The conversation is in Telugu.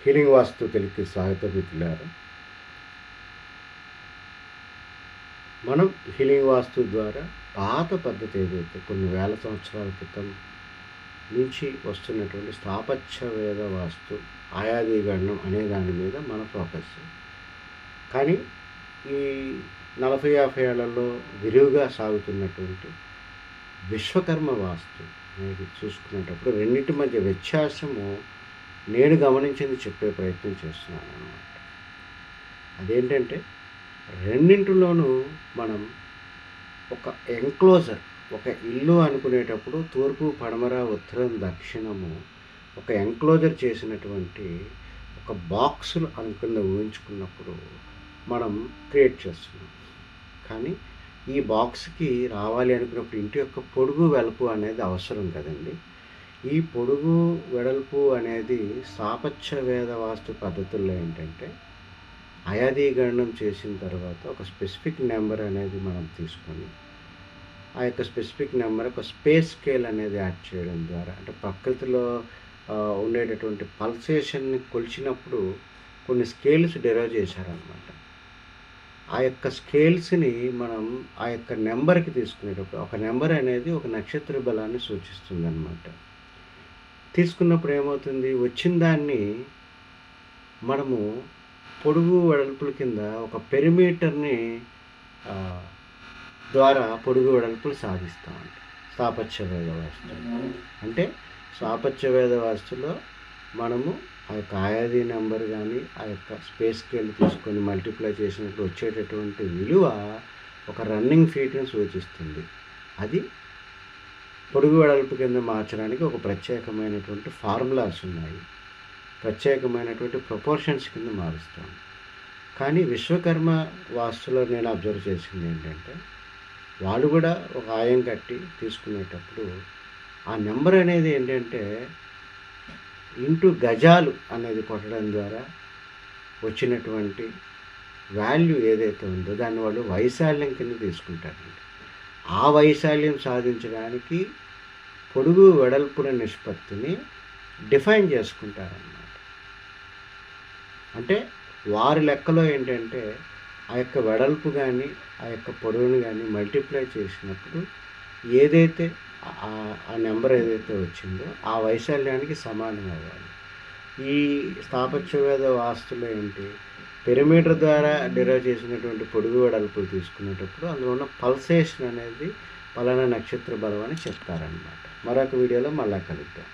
హీలింగ్ వాస్తు తెలుగుకి స్వాగతం మిత్రులారా మనం హీలింగ్ వాస్తు ద్వారా పాత పద్ధతి ఏదైతే కొన్ని వేల సంవత్సరాల క్రితం నుంచి వస్తున్నటువంటి స్థాపత్య వేద వాస్తు ఆయాది గణం అనే దాని మీద మన ఫోకస్ కానీ ఈ నలభై యాభై ఏళ్ళలో విరివిగా సాగుతున్నటువంటి విశ్వకర్మ వాస్తు అనేది చూసుకునేటప్పుడు రెండింటి మధ్య వ్యత్యాసము నేను గమనించింది చెప్పే ప్రయత్నం చేస్తున్నాను. అనమాట అదేంటంటే రెండింటిలోనూ మనం ఒక ఎంక్లోజర్ ఒక ఇల్లు అనుకునేటప్పుడు తూర్పు పడమర ఉత్తరం దక్షిణము ఒక ఎంక్లోజర్ చేసినటువంటి ఒక బాక్సులు అనుకున్న ఊహించుకున్నప్పుడు మనం క్రియేట్ చేస్తున్నాం. కానీ ఈ బాక్స్కి రావాలి అనుకున్నప్పుడు ఇంటి యొక్క పొడుగు వెలుపు అనేది అవసరం కదండి. ఈ పొడుగు వెడల్పు అనేది సాపక్ష వేద వాస్తు పద్ధతుల్లో ఏంటంటే అయాది చేసిన తర్వాత ఒక స్పెసిఫిక్ నెంబర్ అనేది మనం తీసుకొని ఆ యొక్క స్పెసిఫిక్ నెంబర్ ఒక స్పేస్ స్కేల్ అనేది యాడ్ చేయడం ద్వారా అంటే ప్రకృతిలో ఉండేటటువంటి పల్సేషన్ని కొలిచినప్పుడు కొన్ని స్కేల్స్ డెరైవ్ చేశారనమాట ఆ యొక్క స్కేల్స్ని మనం ఆ యొక్క నెంబర్కి తీసుకునేటప్పుడు ఒక నెంబర్ అనేది ఒక నక్షత్ర బలాన్ని సూచిస్తుంది అనమాట తీసుకున్నప్పుడు ఏమవుతుంది? వచ్చిన దాన్ని మనము పొడుగు వెడల్పుల కింద ఒక పెరిమీటర్ని ద్వారా పొడుగు వెడల్పులు సాధిస్తాం స్థాపత్య వేద వాస్తు అంటే స్థాపత్య వేద వాస్తులో మనము ఆ యొక్క ఆయాది నెంబర్ కానీ ఆ యొక్క స్పేస్ స్కేల్ తీసుకొని మల్టిప్లై చేసినప్పుడు వచ్చేటటువంటి విలువ ఒక రన్నింగ్ ఫీట్ని సూచిస్తుంది. అది పొడుగు వెడల్పు కింద మార్చడానికి ఒక ప్రత్యేకమైనటువంటి ఫార్ములాస్ ఉన్నాయి. ప్రత్యేకమైనటువంటి ప్రపోర్షన్స్ కింద మారుస్తాం. కానీ విశ్వకర్మ వాస్తులో నేను అబ్జర్వ్ చేసింది ఏంటంటే వాళ్ళు కూడా ఒక ఆయం కట్టి తీసుకునేటప్పుడు ఆ నెంబర్ అనేది ఏంటంటే ఇంటూ గజాలు అనేది కొట్టడం ద్వారా వచ్చినటువంటి వాల్యూ ఏదైతే ఉందో దాన్ని వాళ్ళు వైశాల్యం కింద తీసుకుంటారండి. ఆ వైశాల్యం సాధించడానికి పొడుగు వెడల్పుల నిష్పత్తిని డిఫైన్ చేసుకుంటారన్నమాట. అంటే వారి లెక్కలో ఏంటంటే ఆ యొక్క వెడల్పు కానీ ఆ యొక్క పొడవును కానీ మల్టిప్లై చేసినప్పుడు ఏదైతే ఆ- ఆ నెంబర్ ఏదైతే వచ్చిందో ఆ వైశాల్యానికి సమానం అవ్వాలి. ఈ స్థాపత్యవేద వాస్తులు ఏంటి? పెరిమీటర్ ద్వారా డిరైవ్ చేసినటువంటి పొడుగు వెడల్పులు తీసుకునేటప్పుడు అందులో ఉన్న పల్సేషన్ అనేది పలానా నక్షత్ర బలం అని చెప్తారనమాట మరొక వీడియోలో మళ్ళా కలుద్దాం.